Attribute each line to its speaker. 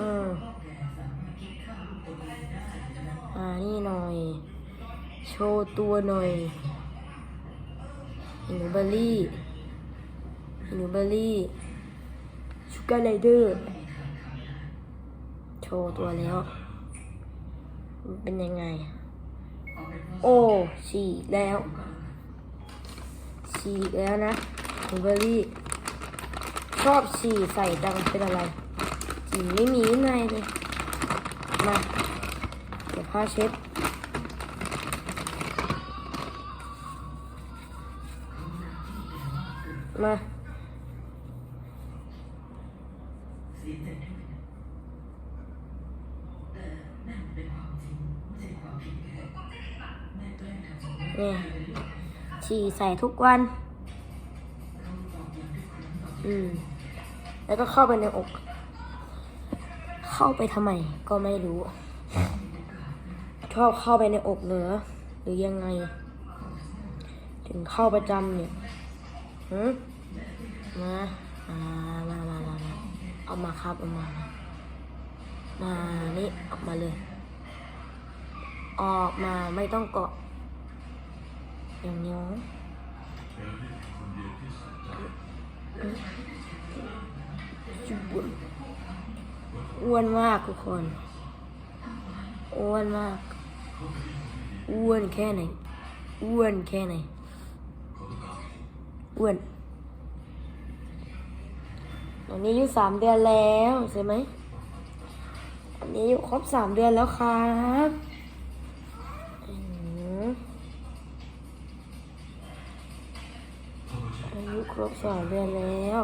Speaker 1: อืมอ่านี่หน่อย โชว์ตัวหน่อยหนูเบอร์รี่หนูเบอร์รี่ชูการ์ไรเดอร์โชว์ตัวแล้ว มันเป็นยังไง โอ้ฉีกแล้วฉีกแล้วนะหนูเบอร์รี่ ชอบฉี่ใส่ดังเป็นอะไรีไม่มีในเลย มาเดี๋ยวผ้าเช็ดมานี่ฉี่ใส่ทุกวัน อืม แล้วก็เข้าไปในอก เข้าไปทำไมก็ไม่รู้ ชอบเข้าไปในอกเหนือหรือยังไง ถึงเข้าประจำเนี่ยหืมมามามามามามาเอามาครับเอามา มานี่ออกมาเลย ออกมาไม่ต้องเกาะ อย่างนี้จุบน อ้วนมากทุกคน อ้วนมาก อ้วนแค่ไหน อ้วนแค่ไหน อ้วนตอนนี้อายุสามเดือนแล้วใช่ไหมอันนี้อายุครบสามเดือนแล้วครับอายุครบสองเดือนแล้ว